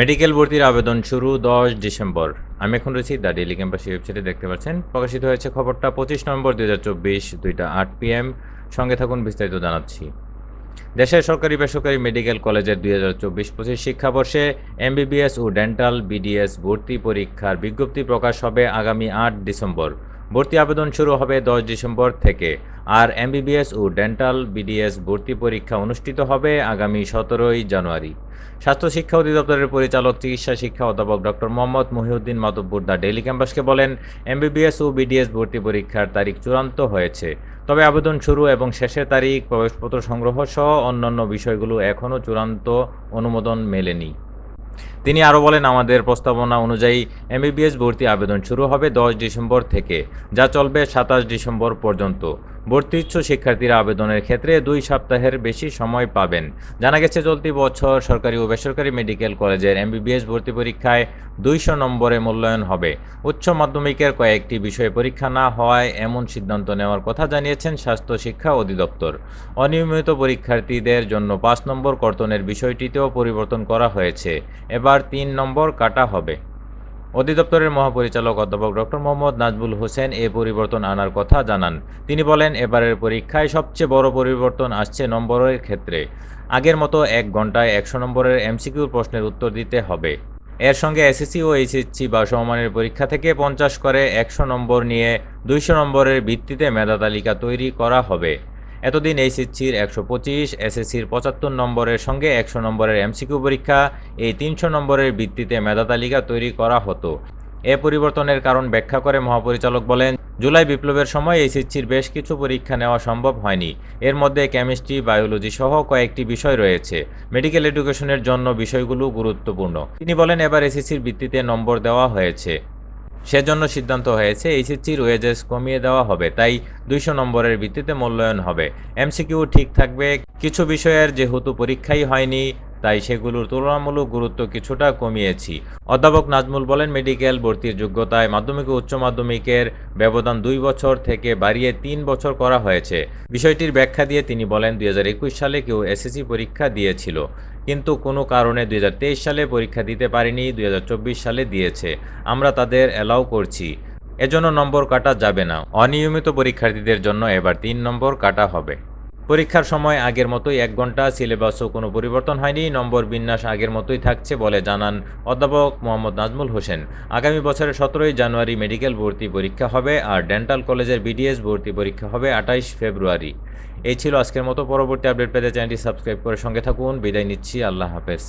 Medical ভর্তির আবেদন শুরু দশ ডিসেম্বর। আমি এখন রয়েছি দ্য ডেলি ক্যাম্পাসি ওয়েবসাইটে দেখতে পাচ্ছেন। প্রকাশিত হয়েছে খবরটা পঁচিশ নভেম্বর দুই হাজার চব্বিশ, দুইটা আট পিএম। সঙ্গে থাকুন, বিস্তারিত জানাচ্ছি। দেশের সরকারি বেসরকারি মেডিকেল কলেজের দুই হাজার চব্বিশ পঁচিশ শিক্ষাবর্ষে এমবিবিএস ও ডেন্টাল বিডিএস ভর্তি পরীক্ষার বিজ্ঞপ্তি প্রকাশ হবে আগামী আট ডিসেম্বর। ভর্তি আবেদন শুরু হবে দশ ডিসেম্বর থেকে। আর এমবিবিএস ও ডেন্টাল বিডিএস ভর্তি পরীক্ষা অনুষ্ঠিত হবে আগামী সতেরোই জানুয়ারি। স্বাস্থ্য শিক্ষা অধিদপ্তরের পরিচালক, চিকিৎসা শিক্ষা অধ্যাপক doctor Mohammad Mohiuddin Matabbar the daily ক্যাম্পাসকে বলেন, এমবিবিএস ও বিডিএস ভর্তি পরীক্ষার তারিখ চূড়ান্ত হয়েছে। তবে আবেদন শুরু এবং শেষের তারিখ, প্রবেশপত্র সংগ্রহ সহ অন্যান্য বিষয়গুলো এখনও চূড়ান্ত অনুমোদন মেলেনি। তিনি আরও বলেন, আমাদের প্রস্তাবনা অনুযায়ী এমবিবিএস ভর্তি আবেদন শুরু হবে দশ ডিসেম্বর থেকে, যা চলবে সাতাশ ডিসেম্বর পর্যন্ত। ভর্তি শিক্ষার্থীরা আবেদনের ক্ষেত্রে দুই সপ্তাহের বেশি সময় পাবেন। জানা গেছে, চলতি বছর সরকারি ও বেসরকারি মেডিকেল কলেজের এমবিবিএস ভর্তি পরীক্ষায় দুইশো নম্বরে মূল্যায়ন হবে। উচ্চ মাধ্যমিকের কয়েকটি বিষয়ে পরীক্ষা না হওয়ায় এমন সিদ্ধান্ত নেওয়ার কথা জানিয়েছেন স্বাস্থ্য শিক্ষা অধিদপ্তর। অনিয়মিত পরীক্ষার্থীদের জন্য পাঁচ নম্বর কর্তনের বিষয়টিতেও পরিবর্তন করা হয়েছে। এবার তিন নম্বর কাটা হবে। অধিদপ্তরের মহাপরিচালক অধ্যাপক ডক্টর মোহাম্মদ নাজবুল হোসেন এ পরিবর্তন আনার কথা জানান। তিনি বলেন, এবারের পরীক্ষায় সবচেয়ে বড় পরিবর্তন আসছে নম্বরের ক্ষেত্রে। আগের মতো এক ঘন্টায় একশো নম্বরের এমসিকিউর প্রশ্নের উত্তর দিতে হবে। এর সঙ্গে এসএসসি ও এইচএসসি বা সমমানের পরীক্ষা থেকে পঞ্চাশ করে একশো নম্বর নিয়ে দুইশো নম্বরের ভিত্তিতে মেধা তালিকা তৈরি করা হবে। এতদিন এইচএসসির একশো পঁচিশ, এসএসসির পঁচাত্তর নম্বরের সঙ্গে একশো নম্বরের এমসিকিউ পরীক্ষা, এই তিনশো নম্বরের ভিত্তিতে মেধা তালিকা তৈরি করা হতো। এ পরিবর্তনের কারণ ব্যাখ্যা করে মহাপরিচালক বলেন, জুলাই বিপ্লবের সময় এইচএসসির বেশ কিছু পরীক্ষা নেওয়া সম্ভব হয়নি। এর মধ্যে কেমিস্ট্রি, বায়োলজি সহ কয়েকটি বিষয় রয়েছে। মেডিকেল এডুকেশনের জন্য বিষয়গুলো গুরুত্বপূর্ণ। তিনি বলেন, এবার এসএসসির ভিত্তিতে নম্বর দেওয়া হয়েছে। সেজন্য সিদ্ধান্ত হয়েছে এইচএসসির ওয়েজেস কমিয়ে দেওয়া হবে, তাই দুইশো নম্বরের ভিত্তিতে মূল্যায়ন হবে। এমসিকিউ ঠিক থাকবে, কিছু বিষয়ের যেহেতু পরীক্ষাই হয়নি তাই সেগুলোর তুলনামূলক গুরুত্ব কিছুটা কমিয়েছি। অধ্যাপক নাজমুল বলেন, মেডিকেল ভর্তির যোগ্যতায় মাধ্যমিক ও উচ্চ মাধ্যমিকের ব্যবধান দুই বছর থেকে বাড়িয়ে তিন বছর করা হয়েছে। বিষয়টির ব্যাখ্যা দিয়ে তিনি বলেন, দুই হাজার একুশ সালে কেউ এসএসসি পরীক্ষা দিয়েছিল, কিন্তু কোনো কারণে দুই হাজার তেইশ সালে পরীক্ষা দিতে পারেনি, দুই হাজার চব্বিশ সালে দিয়েছে। আমরা তাদের অ্যালাউ করছি। এজন্য নম্বর কাটা যাবে না। অনিয়মিত পরীক্ষার্থীদের জন্য এবার তিন নম্বর কাটা হবে। পরীক্ষার সময় আগের মতোই এক ঘণ্টা, সিলেবাসও কোনো পরিবর্তন হয়নি, নম্বর বিন্যাস আগের মতোই থাকছে বলে জানান অধ্যাপক মোহাম্মদ নাজমুল হোসেন। আগামী বছরের সতেরোই জানুয়ারি মেডিকেল ভর্তি পরীক্ষা হবে আর ডেন্টাল কলেজের বিডিএস ভর্তি পরীক্ষা হবে আঠাইশ ফেব্রুয়ারি। এই ছিল আজকের মতো। পরবর্তী আপডেট পেতে চ্যানেলটি সাবস্ক্রাইব করে সঙ্গে থাকুন। বিদায় নিচ্ছি। আল্লাহ হাফেজ।